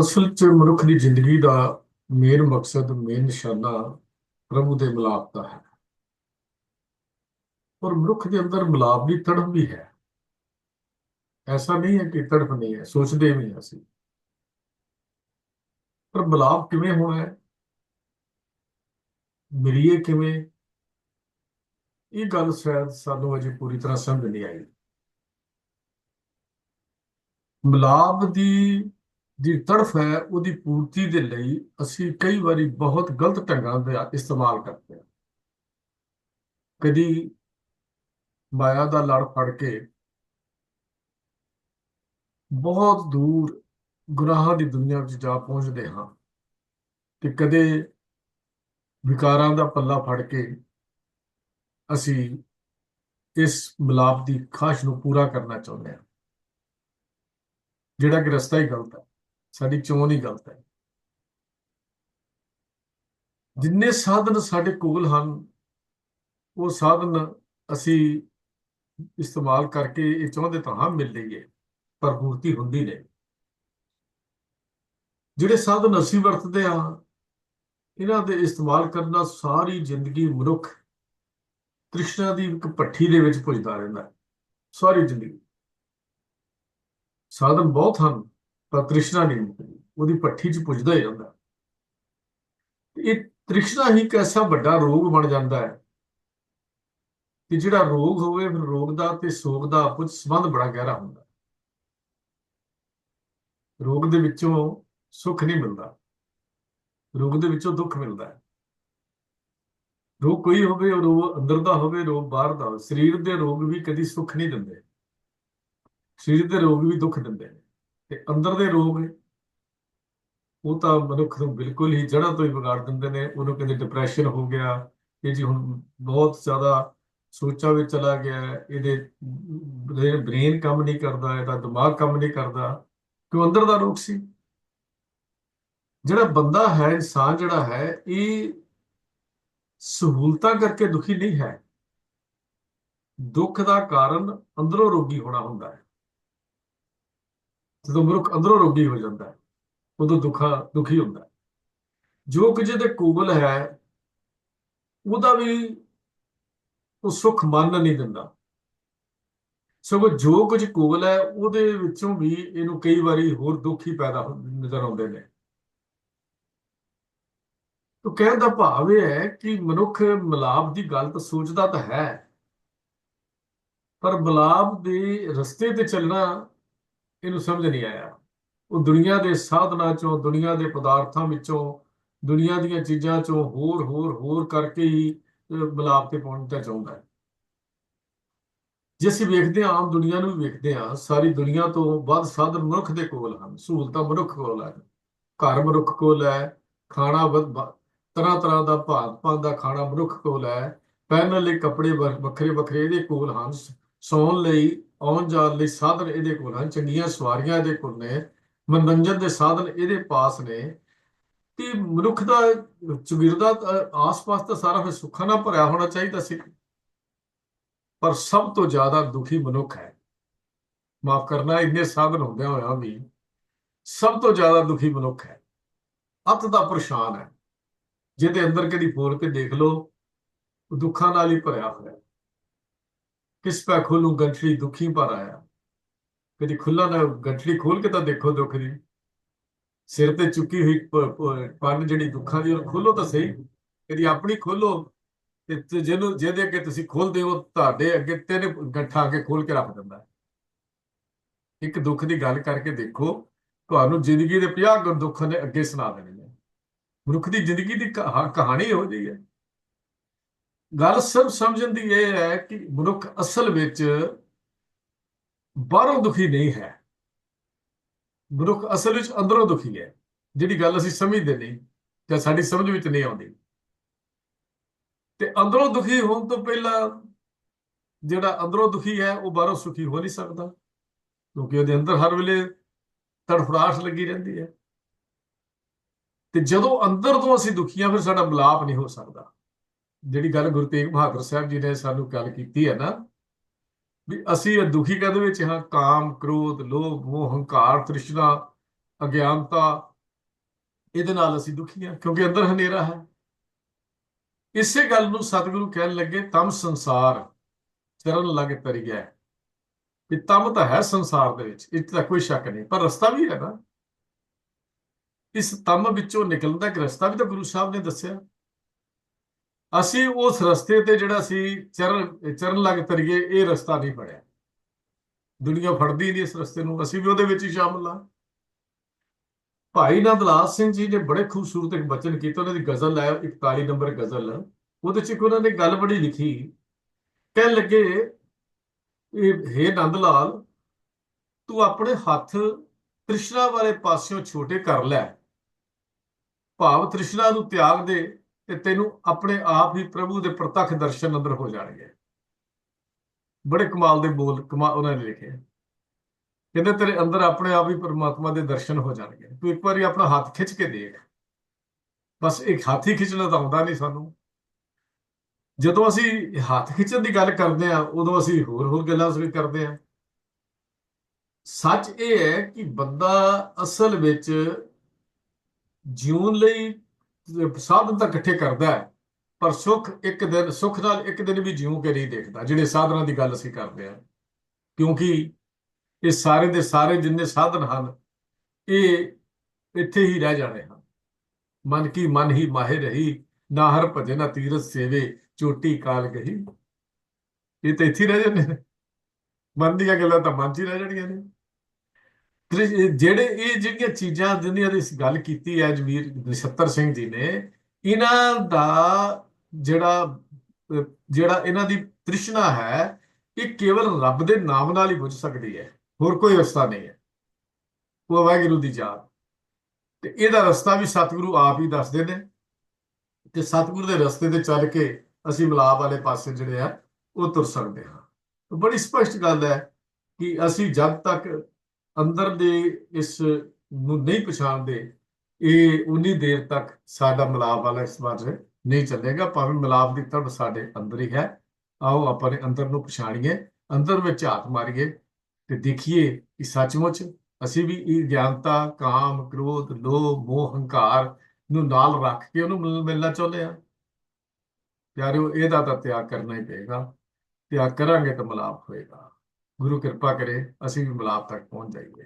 ਅਸਲ 'ਚ ਮਨੁੱਖ ਦੀ ਜ਼ਿੰਦਗੀ ਦਾ ਮੇਨ ਮਕਸਦ, ਮੇਨ ਨਿਸ਼ਾਨਾ ਪ੍ਰਭੂ ਦੇ ਮਿਲਾਪ ਦਾ ਹੈ। ਪਰ ਮਨੁੱਖ ਦੇ ਅੰਦਰ ਮਿਲਾਪ ਦੀ ਤੜਪ ਵੀ ਹੈ। ਐਸਾ ਨਹੀਂ ਹੈ ਕਿ ਤੜਪ ਨਹੀਂ ਹੈ, ਸੋਚਦੇ ਵੀ ਅਸੀਂ। ਪਰ ਮਿਲਾਪ ਕਿਵੇਂ ਹੋਣਾ ਹੈ? ਮਿਲੀਏ ਕਿਵੇਂ? ਇਹ ਗੱਲ ਸ਼ਾਇਦ ਸਾਨੂੰ ਅਜੇ ਪੂਰੀ ਤਰ੍ਹਾਂ ਸਮਝ ਨਹੀਂ ਆਈ। ਮਿਲਾਪ ਦੀ ਦੀ ਤੜਫ ਹੈ, ਉਹਦੀ ਪੂਰਤੀ ਦੇ ਲਈ ਅਸੀਂ ਕਈ ਵਾਰੀ ਬਹੁਤ ਗਲਤ ਢੰਗਾਂ ਦਾ ਇਸਤੇਮਾਲ ਕਰਦੇ ਹਾਂ। ਕਦੀ ਮਾਇਆ ਦਾ ਲੜ ਫੜ ਕੇ ਬਹੁਤ ਦੂਰ ਗੁਨਾਹਾਂ ਦੀ ਦੁਨੀਆ ਵਿੱਚ ਜਾ ਪਹੁੰਚਦੇ ਹਾਂ ਤੇ ਕਦੇ ਵਿਕਾਰਾਂ ਦਾ ਪੱਲਾ ਫੜ ਕੇ ਅਸੀਂ ਇਸ ਮਿਲਾਪ ਦੀ ਖਾਸ਼ ਨੂੰ ਪੂਰਾ ਕਰਨਾ ਚਾਹੁੰਦੇ ਹਾਂ। ਜਿਹੜਾ ਕਿ ਰਸਤਾ ਹੀ ਗਲਤ ਹੈ। ਸਾਡੀ ਚੋਣ ਹੀ ਗਲਤ ਹੈ। ਜਿੰਨੇ ਸਾਧਨ ਸਾਡੇ ਕੋਲ ਹਨ, ਉਹ ਸਾਧਨ ਅਸੀਂ ਇਸਤੇਮਾਲ ਕਰਕੇ ਇਹ ਚਾਹੁੰਦੇ ਤਾਂ ਹਾਂ ਮਿਲ ਲਈਏ, ਪਰ ਪੂਰਤੀ ਹੁੰਦੀ ਨਹੀਂ। ਜਿਹੜੇ ਸਾਧਨ ਅਸੀਂ ਵਰਤਦੇ ਹਾਂ, ਇਹਨਾਂ ਦੇ ਇਸਤੇਮਾਲ ਕਰਨਾ ਸਾਰੀ ਜ਼ਿੰਦਗੀ ਮਨੁੱਖ ਤ੍ਰਿਸ਼ਨਾ ਦੀ ਇੱਕ ਭੱਠੀ ਦੇ ਵਿੱਚ ਪੁੱਜਦਾ ਰਹਿੰਦਾ ਹੈ। ਸਾਰੀ ਜ਼ਿੰਦਗੀ। ਸਾਧਨ ਬਹੁਤ ਹਨ ਪਰ ਤ੍ਰਿਸ਼ਨਾ ਨਹੀਂ ਮੁੱਕਦੀ ਉਹਦੀ ਪੱਠੀ 'ਚ ਪੁੱਜਦਾ ਹੀ ਰਹਿੰਦਾ। ਇਹ ਤ੍ਰਿਸ਼ਨਾ ਹੀ ਇੱਕ ਐਸਾ ਵੱਡਾ ਰੋਗ ਬਣ ਜਾਂਦਾ ਹੈ ਕਿ ਜਿਹੜਾ ਰੋਗ ਹੋਵੇ, ਫਿਰ ਰੋਗ ਦਾ ਤੇ ਸੋਗ ਦਾ ਕੁਝ ਸੰਬੰਧ ਬੜਾ ਗਹਿਰਾ ਹੁੰਦਾ। ਰੋਗ ਦੇ ਵਿੱਚੋਂ ਸੁੱਖ ਨਹੀਂ ਮਿਲਦਾ। ਰੋਗ ਦੇ ਵਿੱਚੋਂ ਦੁੱਖ ਮਿਲਦਾ ਹੈ। ਰੋਗ ਕੋਈ ਹੋਵੇ ਉਹ ਰੋਗ ਅੰਦਰ ਦਾ ਹੋਵੇ, ਰੋਗ ਬਾਹਰ ਦਾ ਹੋਵੇ, ਸਰੀਰ ਦੇ ਰੋਗ ਵੀ ਕਦੀ ਸੁੱਖ ਨਹੀਂ ਦਿੰਦੇ। ਸਰੀਰ ਦੇ ਰੋਗ ਵੀ ਦੁੱਖ ਦਿੰਦੇ ਨੇ। ਤੇ ਅੰਦਰ ਦੇ ਰੋਗ ਨੇ ਉਹ ਤਾਂ ਮਨੁੱਖ ਨੂੰ ਬਿਲਕੁਲ ਹੀ ਜੜ੍ਹਾਂ ਤੋਂ ਹੀ ਵਿਗਾੜ ਦਿੰਦੇ ਨੇ ਉਹਨੂੰ ਕਹਿੰਦੇ ਡਿਪਰੈਸ਼ਨ ਹੋ ਗਿਆ ਇਹ ਜੀ ਹੁਣ ਬਹੁਤ ਜ਼ਿਆਦਾ ਸੋਚਾਂ ਵਿੱਚ ਚਲਾ ਗਿਆ ਹੈ, ਇਹਦੇ ਬ੍ਰੇਨ ਕੰਮ ਨਹੀਂ ਕਰਦਾ ਇਹਦਾ ਦਿਮਾਗ ਕੰਮ ਨਹੀਂ ਕਰਦਾ ਕਿਉਂ ਅੰਦਰ ਦਾ ਰੋਗ ਸੀ? ਜਿਹੜਾ ਬੰਦਾ ਹੈ ਇਨਸਾਨ ਜਿਹੜਾ ਹੈ ਇਹ ਸਹੂਲਤਾਂ ਕਰਕੇ ਦੁਖੀ ਨਹੀਂ ਹੈ। ਦੁੱਖ ਦਾ ਕਾਰਨ ਅੰਦਰੋਂ ਰੋਗੀ ਹੋਣਾ ਹੁੰਦਾ ਹੈ। ਜਦੋਂ ਮਨੁੱਖ ਅੰਦਰੋਂ ਰੋਗੀ ਹੋ ਜਾਂਦਾ ਹੈ, ਉਦੋਂ ਦੁੱਖਾ, ਦੁਖੀ ਹੁੰਦਾ ਹੈ। ਜੋ ਕੁਝ ਤੇ ਕੋਲ ਹੈ, ਉਹਦਾ ਵੀ ਉਹ ਸੁੱਖ ਮੰਨ ਨਹੀਂ ਦਿੰਦਾ। ਸਗੋਂ ਜੋ ਕੁਝ ਕੋਲ ਹੈ, ਉਹਦੇ ਵਿੱਚੋਂ ਵੀ ਇਹਨੂੰ ਕਈ ਵਾਰੀ ਹੋਰ ਦੁੱਖ ਹੀ ਪੈਦਾ ਹੁੰਦੇ ਨਜ਼ਰ ਆਉਂਦੇ ਨੇ। ਤੋ ਕਹਿਣ ਦਾ ਭਾਵ ਇਹ ਹੈ ਕਿ ਮਨੁੱਖ ਮਿਲਾਪ ਦੀ ਗੱਲ ਤਾਂ ਸੋਚਦਾ ਤਾਂ ਹੈ, ਪਰ ਮਿਲਾਪ ਦੇ ਰਸਤੇ ਤੇ ਚੱਲਣਾ ਇਹਨੂੰ ਸਮਝ ਨਹੀਂ ਆਇਆ। ਉਹ ਦੁਨੀਆ ਦੇ ਸਾਧਨਾਂ ਚੋਂ ਦੁਨੀਆ ਦੇ ਪਦਾਰਥਾਂ ਵਿੱਚੋਂ ਦੁਨੀਆ ਦੀਆਂ ਚੀਜ਼ਾਂ ਚੋਂ ਹੋਰ ਹੋਰ ਹੋਰ ਕਰਕੇ ਹੀ ਅਹ, ਮਿਲਾਪ ਤੇ ਪਹੁੰਚਣਾ ਚਾਹੁੰਦਾ ਹੈ। ਜੇ ਅਸੀਂ ਵੇਖਦੇ ਹਾਂ ਆਮ ਦੁਨੀਆ ਨੂੰ ਵੀ ਵੇਖਦੇ ਹਾਂ ਸਾਰੀ ਦੁਨੀਆ ਤੋਂ ਵੱਧ ਸਾਧਨ ਮਨੁੱਖ ਦੇ ਕੋਲ ਹਨ ਸਹੂਲਤਾਂ ਮਨੁੱਖ ਕੋਲ ਹਨ। ਘਰ ਮਨੁੱਖ ਕੋਲ ਹੈ ਖਾਣਾ ਤਰ੍ਹਾਂ ਤਰ੍ਹਾਂ ਦਾ ਭਾਂਤ ਭਾਂਤ ਦਾ ਖਾਣਾ ਮਨੁੱਖ ਕੋਲ ਹੈ ਪਹਿਨਣ ਲਈ ਕੱਪੜੇ ਵ- ਵੱਖਰੇ ਵੱਖਰੇ ਇਹਦੇ ਕੋਲ ਹਨ ਸੌਣ ਲਈ ਆਉਣ ਜਾਣ ਲਈ ਸਾਧਨ ਇਹਦੇ ਕੋਲ ਹਨ, ਚੰਗੀਆਂ ਸਵਾਰੀਆਂ ਇਹਦੇ ਕੋਲ ਨੇ, ਮਨੋਰੰਜਨ ਦੇ ਸਾਧਨ ਇਹਦੇ ਪਾਸ ਨੇ। ਤੇ ਮਨੁੱਖ ਦਾ, ਚੁਗਿਰਦਾ ਆਸ-ਪਾਸ ਤਾਂ ਸਾਰਾ ਫਿਰ ਸੁੱਖਾਂ ਨਾਲ ਭਰਿਆ ਹੋਣਾ ਚਾਹੀਦਾ ਸੀ। ਪਰ ਸਭ ਤੋਂ ਜ਼ਿਆਦਾ ਦੁਖੀ ਮਨੁੱਖ ਹੈ। ਮਾਫ ਕਰਨਾ, ਇੰਨੇ ਸਾਧਨ ਹੁੰਦਿਆਂ ਹੋਇਆ ਵੀ ਸਭ ਤੋਂ ਜ਼ਿਆਦਾ ਦੁਖੀ ਮਨੁੱਖ ਹੈ। ਅੱਤ ਦਾ ਪਰੇਸ਼ਾਨ ਹੈ। ਜਿਹਦੇ ਅੰਦਰ ਕਦੀ ਫੋਲ ਕੇ ਦੇਖ ਲਓ ਦੁੱਖਾਂ ਨਾਲ ਹੀ ਭਰਿਆ ਹੋਇਆ। ਕਿਸ ਪੈ ਖੋਲੂ ਗੰਠੜੀ ਦੁਖੀ ਭਰ ਆਇਆ। ਕਦੀ ਖੁੱਲਾ ਨਾ ਗੰਠੜੀ ਖੋਲ ਕੇ ਤਾਂ ਦੇਖੋ ਦੁੱਖ ਦੀ ਸਿਰ ਤੇ ਚੁੱਕੀ ਹੋਈ ਪ- ਪੰਨ ਜਿਹੜੀ ਦੁੱਖਾਂ ਦੀ, ਉਹ ਖੋਲੋ ਤਾਂ ਸਹੀ। ਕਦੀ ਆਪਣੀ ਖੋਲੋ ਤੇ ਜਿਹਨੂੰ, ਜਿਹਦੇ ਅੱਗੇ ਤੁਸੀਂ ਖੋਲਦੇ ਹੋ, ਤੁਹਾਡੇ ਅੱਗੇ ਤਿੰਨ ਗੱਠਾਂ ਅੱਗੇ ਖੋਲ ਕੇ ਰੱਖ ਦਿੰਦਾ। ਇੱਕ ਦੁੱਖ ਦੀ ਗੱਲ ਕਰਕੇ ਦੇਖੋ, ਤੁਹਾਨੂੰ ਜ਼ਿੰਦਗੀ ਦੇ 50 ਗੁਣ ਦੁੱਖਾਂ ਦੇ ਅੱਗੇ ਸੁਣਾ ਦੇਣੇ ਨੇ। ਮਨੁੱਖ ਦੀ ਜ਼ਿੰਦਗੀ ਦੀ ਕਹਾਣੀ ਇਹੋ ਜਿਹੀ ਹੈ। ਗੱਲ ਸਿਰਫ ਸਮਝਣ ਦੀ ਇਹ ਹੈ ਕਿ ਮਨੁੱਖ ਅਸਲ ਵਿੱਚ ਬਾਹਰੋਂ ਦੁਖੀ ਨਹੀਂ ਹੈ। ਮਨੁੱਖ ਅਸਲ ਵਿੱਚ ਅੰਦਰੋਂ ਦੁਖੀ ਹੈ। ਜਿਹੜੀ ਗੱਲ ਅਸੀਂ ਸਮਝਦੇ ਨਹੀਂ ਜਾਂ ਸਾਡੀ ਸਮਝ ਵਿੱਚ ਨਹੀਂ ਆਉਂਦੀ। ਤੇ ਅੰਦਰੋਂ ਦੁਖੀ ਹੋਣ ਤੋਂ ਪਹਿਲਾਂ ਜਿਹੜਾ ਅੰਦਰੋਂ ਦੁਖੀ ਹੈ, ਉਹ ਬਾਹਰੋਂ ਸੁਖੀ ਹੋ ਨਹੀਂ ਸਕਦਾ। ਕਿਉਂਕਿ ਉਹਦੇ ਅੰਦਰ ਹਰ ਵੇਲੇ ਤੜਫੜਾਹਟ ਲੱਗੀ ਰਹਿੰਦੀ ਹੈ। ਤੇ ਜਦੋਂ ਅੰਦਰ ਤੋਂ ਅਸੀਂ ਦੁਖੀਆਂ ਫਿਰ ਸਾਡਾ ਮਿਲਾਪ ਨਹੀਂ ਹੋ ਸਕਦਾ। ਜਿਹੜੀ ਗੱਲ ਗੁਰੂ ਤੇਗ ਬਹਾਦਰ ਸਾਹਿਬ ਜੀ ਨੇ ਸਾਨੂੰ ਗੱਲ ਕੀਤੀ ਹੈ ਨਾ, ਵੀ ਅਸੀਂ ਇਹ ਦੁਖੀ ਕਦ ਵਿੱਚ ਹਾਂ? ਕਾਮ, ਕ੍ਰੋਧ, ਲੋਭ, ਮੋਹ, ਹੰਕਾਰ, ਤ੍ਰਿਸ਼ਨਾ, ਅਗਿਆਨਤਾ, ਇਹਦੇ ਨਾਲ ਅਸੀਂ ਦੁਖੀ ਹਾਂ, ਕਿਉਂਕਿ ਅੰਦਰ ਹਨੇਰਾ ਹੈ। ਇਸੇ ਗੱਲ ਨੂੰ ਸਤਿਗੁਰੂ ਕਹਿਣ ਲੱਗੇ, ਤਮ ਸੰਸਾਰ ਚਰਨ ਲੱਗ ਤਰ ਗਿਆ ਵੀ ਤਮ ਤਾਂ ਹੈ ਸੰਸਾਰ ਦੇ ਵਿੱਚ ਇਹ ਤਾਂ ਕੋਈ ਸ਼ੱਕ ਨਹੀਂ, ਪਰ ਰਸਤਾ ਵੀ ਹੈ ਨਾ। ਇਸ ਤਮ ਵਿੱਚੋਂ ਨਿਕਲਣ ਦਾ ਇੱਕ ਰਸਤਾ ਵੀ ਤਾਂ ਗੁਰੂ ਸਾਹਿਬ ਨੇ ਦੱਸਿਆ। ਅਸੀਂ ਉਸ ਰਸਤੇ ਤੇ ਜਿਹੜਾ ਸੀ, ਚਰਨ ਚਰਨ ਲੱਗ ਤਰੀਏ ਇਹ ਰਸਤਾ ਨਹੀਂ ਫੜਿਆ ਦੁਨੀਆ ਫੜਦੀ ਨਹੀਂ ਇਸ ਰਸਤੇ ਨੂੰ। ਅਸੀਂ ਵੀ ਉਹਦੇ ਵਿੱਚ ਹੀ ਸ਼ਾਮਲ ਹਾਂ। ਭਾਈ ਨੰਦਲਾਲ ਸਿੰਘ ਜੀ ਨੇ ਬੜੇ ਖੂਬਸੂਰਤ ਇੱਕ ਬਚਨ ਕੀਤੇ। ਉਹਨਾਂ ਦੀ ਗਜ਼ਲ ਹੈ 41 ਨੰਬਰ ਗਜ਼ਲ। ਉਹਦੇ ਚ ਇੱਕ ਉਹਨਾਂ ਨੇ ਗੱਲ ਬੜੀ ਲਿਖੀ। ਕਹਿਣ ਲੱਗੇ, ਇਹ ਹੇ ਨੰਦ ਲਾਲ ਤੂੰ ਆਪਣੇ ਹੱਥ ਤ੍ਰਿਸ਼ਨਾ ਵਾਲੇ ਪਾਸਿਓਂ ਛੋਟੇ ਕਰ ਲੈ। ਭਾਵ ਤ੍ਰਿਸ਼ਨਾ ਨੂੰ ਤਿਆਗ ਦੇ। ਤੇ ਤੈਨੂੰ ਆਪਣੇ ਆਪ ਹੀ ਪ੍ਰਭੂ ਦੇ ਪ੍ਰਤੱਖ ਦਰਸ਼ਨ ਅੰਦਰ ਹੋ ਜਾਣਗੇ। ਬੜੇ ਕਮਾਲ ਦੇ ਬੋਲ, ਕਮਾ, ਉਹਨਾਂ ਨੇ ਲਿਖੇ ਕਹਿੰਦੇ, ਤੇਰੇ ਅੰਦਰ ਆਪਣੇ ਆਪ ਹੀ ਪਰਮਾਤਮਾ ਦੇ ਦਰਸ਼ਨ ਹੋ ਜਾਣਗੇ। ਤੂੰ ਇੱਕ ਵਾਰੀ ਆਪਣਾ ਹੱਥ ਖਿੱਚ ਕੇ ਦੇਖ। ਬਸ ਇੱਕ ਹੱਥ ਹੀ ਖਿੱਚਣਾ ਤਾਂ ਆਉਂਦਾ ਨਹੀਂ ਸਾਨੂੰ। ਜਦੋਂ ਅਸੀਂ ਹੱਥ ਖਿੱਚਣ ਦੀ ਗੱਲ ਕਰਦੇ ਆ ਉਦੋਂ ਅਸੀਂ ਹੋਰ ਹੋਰ ਗੱਲਾਂ ਵੀ ਕਰਦੇ ਆ ਸੱਚ ਇਹ ਹੈ ਕਿ ਬੰਦਾ ਅਸਲ ਵਿੱਚ ਜਿਉਣ ਲਈ ਸਾਧਨ ਤਾਂ ਇਕੱਠੇ ਕਰਦਾ ਹੈ, ਪਰ ਸੁੱਖ ਇੱਕ ਦਿਨ, ਸੁੱਖ ਨਾਲ ਇੱਕ ਦਿਨ ਵੀ ਜਿਉਂ ਕੇ ਨਹੀਂ ਦੇਖਦਾ, ਜਿਹੜੇ ਸਾਧਨਾਂ ਦੀ ਗੱਲ ਅਸੀਂ ਕਰਦੇ ਆ ਕਿਉਂਕਿ ਇਹ ਸਾਰੇ ਦੇ ਸਾਰੇ ਜਿੰਨੇ ਸਾਧਨ ਹਨ, ਇਹ ਇੱਥੇ ਹੀ ਰਹਿ ਜਾਣੇ ਹਨ। ਮਨ ਕੀ ਮਨ ਹੀ ਮਾਹਿਰ ਰਹੀ, ਨਾ ਹਰ ਭਜੇ ਨਾ ਤੀਰਥ ਸੇਵੇ, ਚੋਟੀ ਕਾਲ ਗਈ ਇਹ ਤਾਂ ਇੱਥੇ ਹੀ ਰਹਿ ਜਾਂਦੇ ਨੇ। ਮਨ ਦੀਆਂ ਗੱਲਾਂ ਤਾਂ ਮਨ 'ਚ ਹੀ ਰਹਿ ਜਾਣੀਆਂ ਨੇ। ਜਿਹੜੇ, ਇਹ ਜਿਹੜੀਆਂ ਚੀਜ਼ਾਂ ਜਿੰਨੀਆਂ ਦੀ ਗੱਲ ਕੀਤੀ ਹੈ, ਜਮੀਰ ਨਛੱਤਰ ਸਿੰਘ ਜੀ ਨੇ, ਇਹਨਾਂ ਦਾ ਜਿਹੜਾ ਜਿਹੜਾ ਇਹਨਾਂ ਦੀ ਤ੍ਰਿਸ਼ਨਾ ਹੈ, ਇਹ ਕੇਵਲ ਰੱਬ ਦੇ ਨਾਮ ਨਾਲ ਹੀ ਬੁਝ ਸਕਦੀ ਹੈ। ਹੋਰ ਕੋਈ ਰਸਤਾ ਨਹੀਂ ਹੈ। ਉਹ ਵਾਹਿਗੁਰੂ ਦੀ ਜਾਤ ਤੇ ਇਹਦਾ ਰਸਤਾ ਵੀ ਸਤਿਗੁਰੂ ਆਪ ਹੀ ਦੱਸਦੇ ਨੇ। ਤੇ ਸਤਿਗੁਰੂ ਦੇ ਰਸਤੇ ਤੇ ਚੱਲ ਕੇ ਅਸੀਂ ਮਿਲਾਪ ਵਾਲੇ ਪਾਸੇ ਜਿਹੜੇ ਆ, ਉਹ ਤੁਰ ਸਕਦੇ ਹਾਂ। ਬੜੀ ਸਪਸ਼ਟ ਗੱਲ ਹੈ ਕਿ ਅਸੀਂ ਜਦ ਤੱਕ ਅੰਦਰ ਦੇ ਇਸ ਨੂੰ ਨਹੀਂ ਪਛਾਣਦੇ, ਇਹ ਉਨੀ ਦੇਰ ਤੱਕ ਸਾਡਾ ਮਿਲਾਪ ਵਾਲਾ ਇਸ ਬਾਰੇ ਨਹੀਂ ਚੱਲੇਗਾ ਭਾਵੇਂ ਮਿਲਾਪ ਦੀ ਤੜ ਸਾਡੇ ਅੰਦਰ ਹੀ ਹੈ। ਆਓ ਆਪਾਂ ਨੇ ਅੰਦਰ ਨੂੰ ਪਛਾਣੀਏ, ਅੰਦਰ ਵਿੱਚ ਝਾਤ ਮਾਰੀਏ ਤੇ ਦੇਖੀਏ ਕਿ ਸੱਚਮੁੱਚ ਅਸੀਂ ਵੀ ਇਹ ਗਿਆਨਤਾ, ਕਾਮ, ਕ੍ਰੋਧ, ਲੋਭ, ਮੋਹ, ਹੰਕਾਰ ਨੂੰ ਨਾਲ ਰੱਖ ਕੇ ਉਹਨੂੰ ਮਿਲ- ਮਿਲਣਾ ਚਾਹੁੰਦੇ ਆ ਪਿਆਰਿਓ, ਇਹਦਾ ਤਾਂ ਤਿਆਗ ਕਰਨਾ ਹੀ ਪਏਗਾ। ਤਿਆਗ ਕਰਾਂਗੇ ਤਾਂ ਮਿਲਾਪ ਹੋਏਗਾ। ਗੁਰੂ ਕਿਰਪਾ ਕਰੇ ਅਸੀਂ ਵੀ ਮਿਲਾਪ ਤੱਕ ਪਹੁੰਚ ਜਾਈਏ।